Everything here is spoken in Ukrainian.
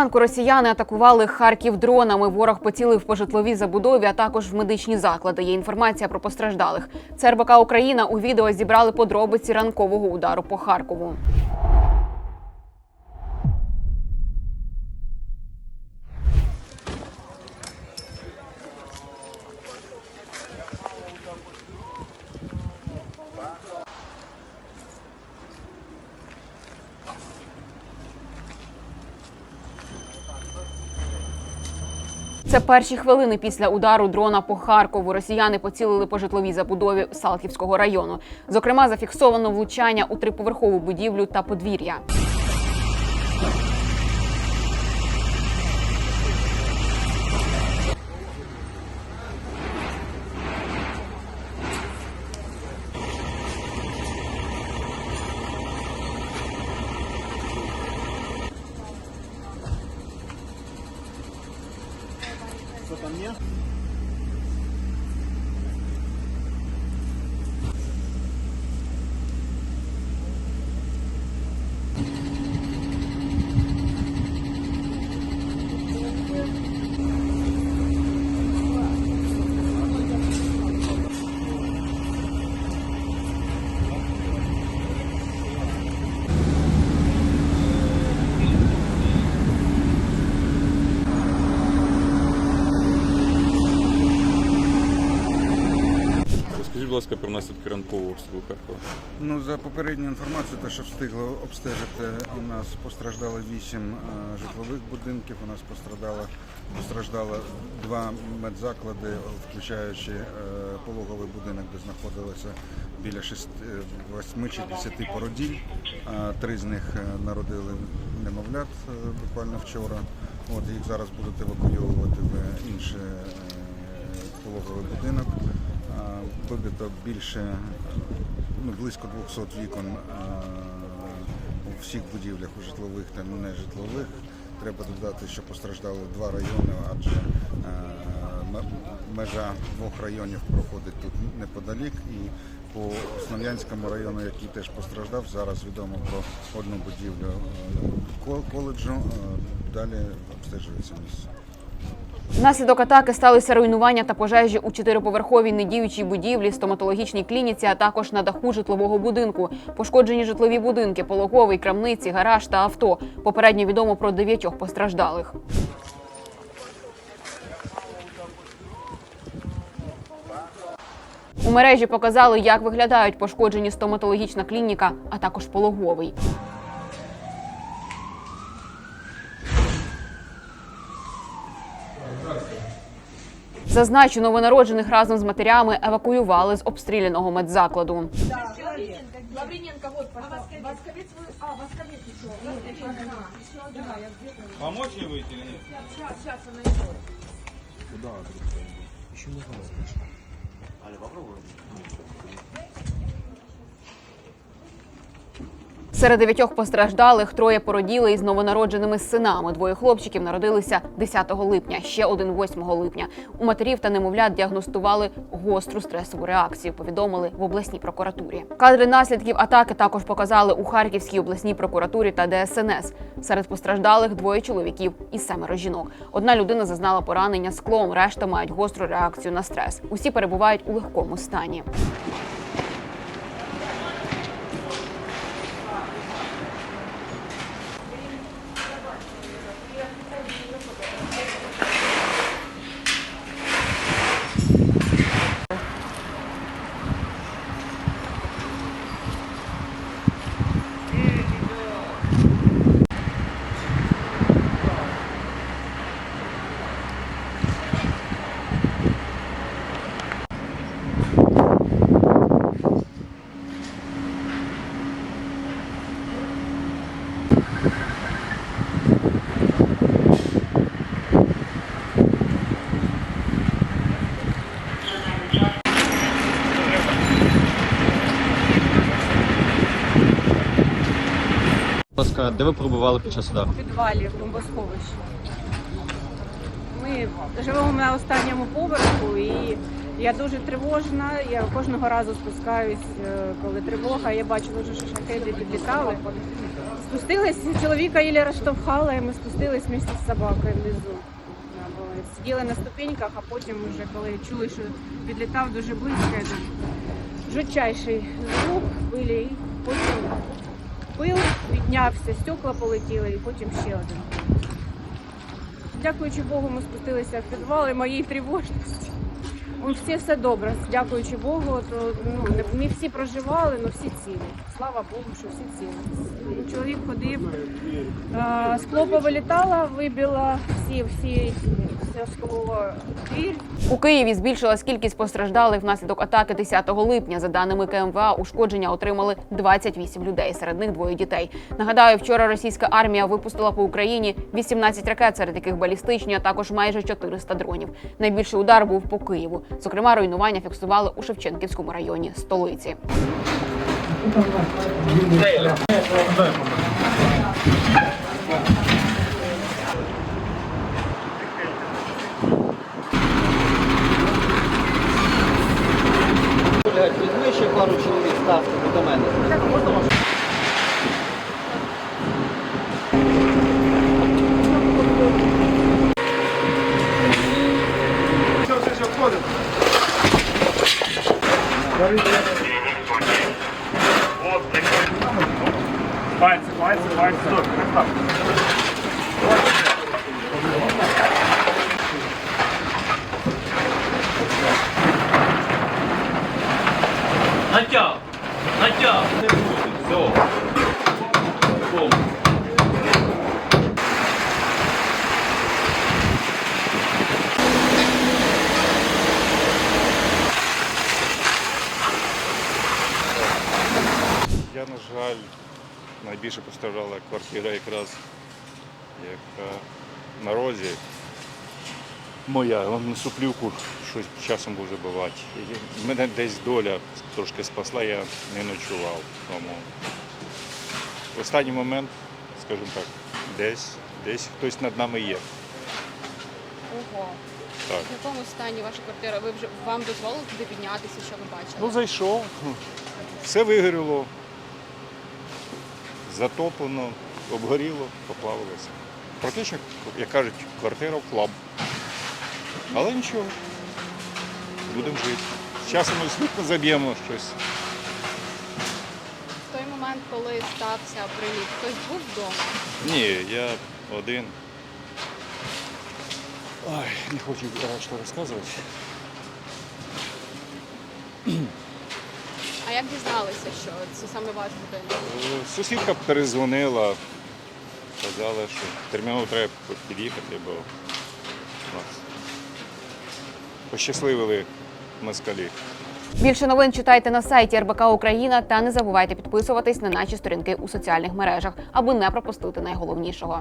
Зранку росіяни атакували Харків дронами. Ворог поцілив по житловій забудові, а також в медичні заклади. Є інформація про постраждалих. ЦРБК Україна у відео зібрали подробиці ранкового удару по Харкову. Це перші хвилини після удару дрона по Харкову. Росіяни поцілили по житловій забудові Салківського району. Зокрема, зафіксовано влучання у триповерхову будівлю та подвір'я. Yeah. Ласка, про наслідки ранкового обстрілу Харкова. Ну, за попередню інформацію, те, що встигло обстежити, у нас постраждало вісім е, житлових будинків. У нас пострадало, постраждало два медзаклади, включаючи е, пологовий будинок, де знаходилося біля 6, 8 чи 10 породіль. Е, Три з них е, народили немовлят е, буквально вчора. От їх зараз будуть евакуйовувати в інший е, пологовий будинок. Вибито більше, ну, близько 200 вікон е, у всіх будівлях, у житлових та нежитлових. Треба додати, що постраждали два райони, адже е, межа двох районів проходить тут неподалік. І по Слов'янському району, який теж постраждав, зараз відомо про одну будівлю е, коледжу. Далі обстежується місце. Внаслідок атаки сталися руйнування та пожежі у чотириповерховій недіючій будівлі, стоматологічній клініці, а також на даху житлового будинку. Пошкоджені житлові будинки, пологовий, крамниці, гараж та авто. Попередньо відомо про дев'ятьох постраждалих. У мережі показали, як виглядають пошкоджені стоматологічна клініка, а також пологовий. Зазначу, новонароджених разом з матерями евакуювали з обстріляного медзакладу. Лавриненко, вот, пожалуйста. Восковец, вы... А, Восковец еще. Восковец, ага. Да, я где-то... Помочь ей выйти или нет? Сейчас, сейчас она идет. Серед дев'ятьох постраждалих троє породіли із новонародженими синами. Двоє хлопчиків народилися 10 липня, ще один 8 липня. У матерів та немовлят діагностували гостру стресову реакцію. Повідомили в обласній прокуратурі. Кадри наслідків атаки також показали у Харківській обласній прокуратурі та ДСНС. Серед постраждалих двоє чоловіків і семеро жінок. Одна людина зазнала поранення склом, решта мають гостру реакцію на стрес. Усі перебувають у легкому стані. Ласка, де ви перебували під час удару? в підвалі в бомбосховищі. Ми живемо на останньому поверху і я дуже тривожна. Я кожного разу спускаюсь, е, коли тривога. Я вже, що шахеди підлітали. Спустилась, чоловіка Іля розштовхала, і ми спустились вместе з собакою внизу. Сиділи на ступеньках, а потім вже коли чули, що підлітав дуже близько, жутчайший звук пилі, потім пил піднявся, стекла полетіли, і потім ще один. Дякуючи Богу, ми спустилися в підвал і моїй тривожності. Всі все добре, дякуючи Богу. То ну не, всі проживали, але всі цілі. Слава Богу, що всі цілі. Чоловік ходив, е, скло повилітало, вибило всі, всі, скло. У Києві збільшилась кількість постраждалих внаслідок атаки 10 липня. За даними КМВА, ушкодження отримали 28 людей, серед них двоє дітей. Нагадаю, вчора російська армія випустила по Україні 18 ракет, серед яких балістичні, а також майже 400 дронів. Найбільший удар був по Києву. Зокрема, руйнування фіксували у Шевченківському районі столиці. Пальцы, пальцы, пальцы. Стоп, стоп. Натяг! Жаль, найбільше постраждала квартира якраз, яка на розі. Моя, вон суплівку щось часом буде бивати. І Мене десь доля трошки спасла, я не ночував. Тому в останній момент, скажімо так, десь, десь хтось над нами є. Ого. Так. В якому стані ваша квартира? Ви вже вам дозволили туди піднятися, що ви бачили? Ну, зайшов, все вигоріло, затоплено, обгоріло, поплавилося. Практично, як кажуть, квартира в хлам. Але нічого, будемо жити. З часом ми швидко заб'ємо щось. В той момент, коли стався приліт, хтось був вдома? Ні, я один. Ой, не хочу е, що розказувати. А як дізналися, що це саме ваш будинок? Е, Сусідка перезвонила, казала, що терміново треба під'їхати, бо нас пощасливили москалі. Більше новин читайте на сайті РБК Україна та не забувайте підписуватись на наші сторінки у соціальних мережах, аби не пропустити найголовнішого.